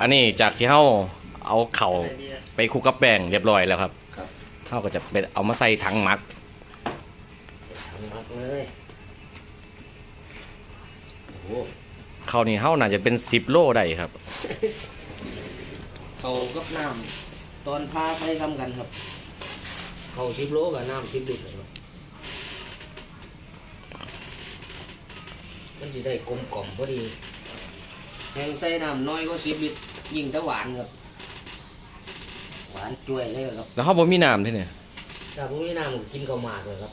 อันนี้จากที่เฮาเอาเข่าไปคลุกกับแป้งเรียบร้อยแล้วครับครับ เฮาก็จะเป็นเอามาใส่ถังหมักถังมักเลยโอ้โหข้าวนี่เฮาน่าจะเป็น10โลได้ครับเขากับน้ำตอนพาไปทำกันครับ เขาสิบโลกับน้ำสิบลิตรครับมันจะได้กลมกล่อมพอดี แหงใส่น้ำน้อยก็สิบลิตรยิ่งจะหวานครับ หวานจ่วยเลยครับแล้วเฮาบ่มีน้ำที่เนี่ยถ้าพวกนี้น้ำก็กินข้าวหมากเลยครับ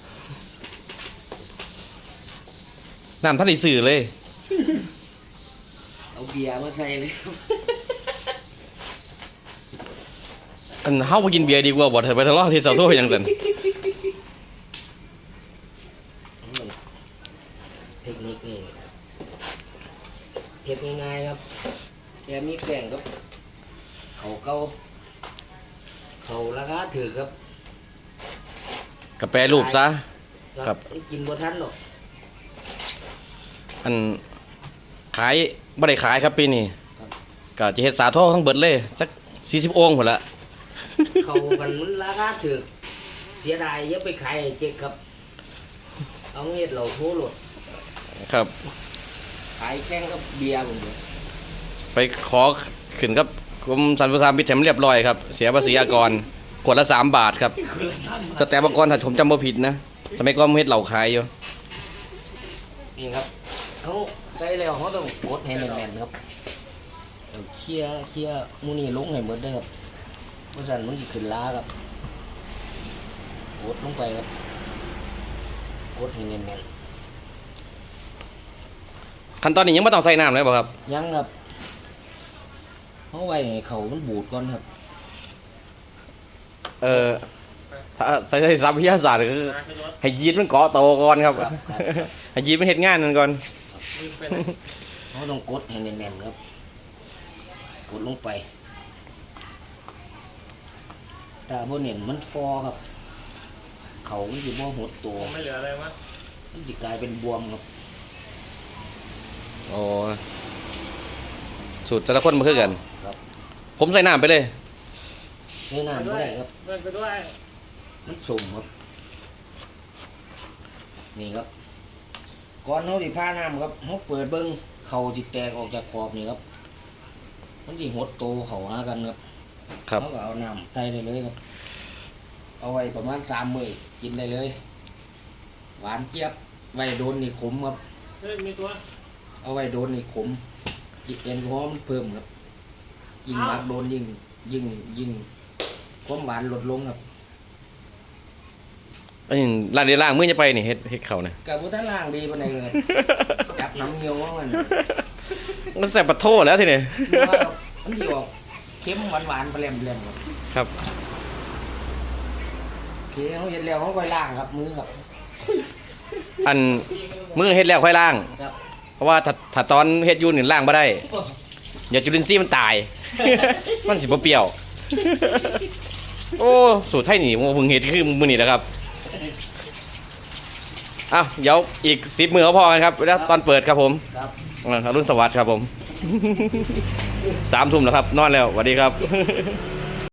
น้ำท่านได้ซื้อเลย เอาเบียร์มาใส่เลยครับอันเฮาบ่กินเบียร์ดีกว่าบ่เถิดไปทะเลาะที่เสาโซ่ยังซั่นเทคนิคนี่ เฮ็ดง่ายๆครับแกมีแป้งครับเขาเก่าเขาราคาถือครับก็แปรรูปซะ ครับ กินบ่ทันหรอกอันขายบ่ได้ขายครับปีนี้ครับก็จะเฮ็ดสาโททั้งเบิดเลยจัก40องค์พุ่นละเขากันมันราคาถือเสียดายอย่าไปขายให้เจ๊กครับ เอาเฮ็ดเหล่าโทษหลดครับ ขายแข่งกับเบียร์ผมเลยไปขอขึ้นกับกรมสรรพสามิตแถมเรียบร้อยครับ เสียภาษีอากรขวดละ3บาทครับสแตมป์อากรถ้าผมจำบ่ผิดนะ สมัยก่อนผมเฮ็ดเหล่าขายอยู่นี่ครับเอาใส่แล้วเขาต้องกดให้แน่นๆครับเอาเคลียร์เคลียร์หมูนี่ลงให้หมดเลยครับเพราะฉะนั้นมันจะขึ้นล้าครับกดลงไปครับกดให้แน่น ขั้นตอนนี้ยังไม่ต้องใส่น้ำเลยบ่ครับๆยังครับเขาไว้ให้เขามันบูดก่อนครับ เออถ้าใส่ใส่ซับวิทยาศาสตร์ก็คือให้ยีนมันเกาะโตก่อนครับครับครับ ให้ยีนมันเฮ็ดงานนั่นก่อนเขาต้องกดให้แน่นๆครับ กดลงไปถ้าบนเน่นมันฟอครับ เขามันจะบ่หดตัวไม่เหลืออะไรวะมันจะกลายเป็นบวมครับ โอ้สูตรแต่ละคนมาคือกัน ครับ ผมใส่น้ำไปเลย ใช้น้ำไม่ได้ครับเงินไปด้วยมันสุ่มครับ นี่ครับ ก่อนเขาสิพาน้ำครับเขาเปิดเบิ้งเขาจิแตกออกจากขอบนี่ครับ มันจิหดโตเขาหากันครับครับ เขาก็เอาน้ำใส่ได้เลยครับ เอาไว้ประมาณสามมื้อกินได้เลย หวานเจี๊ยบไว้โดนนี่ขมครับ เฮ้ยมีตัว เอาไว้โดนนี่ขมอีกแอลกอฮอล์มันเพิ่มครับ ยิ่งหมักโดนยิ่งยิ่งยิ่งความหวานลดลงครับอันนี้ร้านเดียวล่างมือจะไปนี่เฮ็ดเฮ็ดเขาเนี่ยกับพุทธล่างดีปานใดเลยจับน้ำเงี้ยวว่ามันมันแสบปะโทแล้วทีนี้ว่ามันดีออกเค็มหวานหวานๆเปรี้ยมเปรี้ยมครับครับโอเคเขาเห็นแล้วเขาค่อยล่างครับมือครับ อันมือเฮ็ดแล้วค่อยล่างครับ เพราะว่าถ้าถ้าตอนเฮ็ดอยูนี่ล่างบ่ได้อย่าจุลินทรีย์มันตาย มันสิบ่เปรี้ยว โอ้สูตรไทยนี่ผมเพิ่งเฮ็ดคือมื้อนี้แหละครับอ้าวเดี๋ยวอีก10มื้อเขาพอกันครับแล้วตอนเปิดครับผมครับอ่ารุ่นสวัสดิ์ครับผมสามทุ่มแล้วครับ นอนแล้วสวัสดีครับ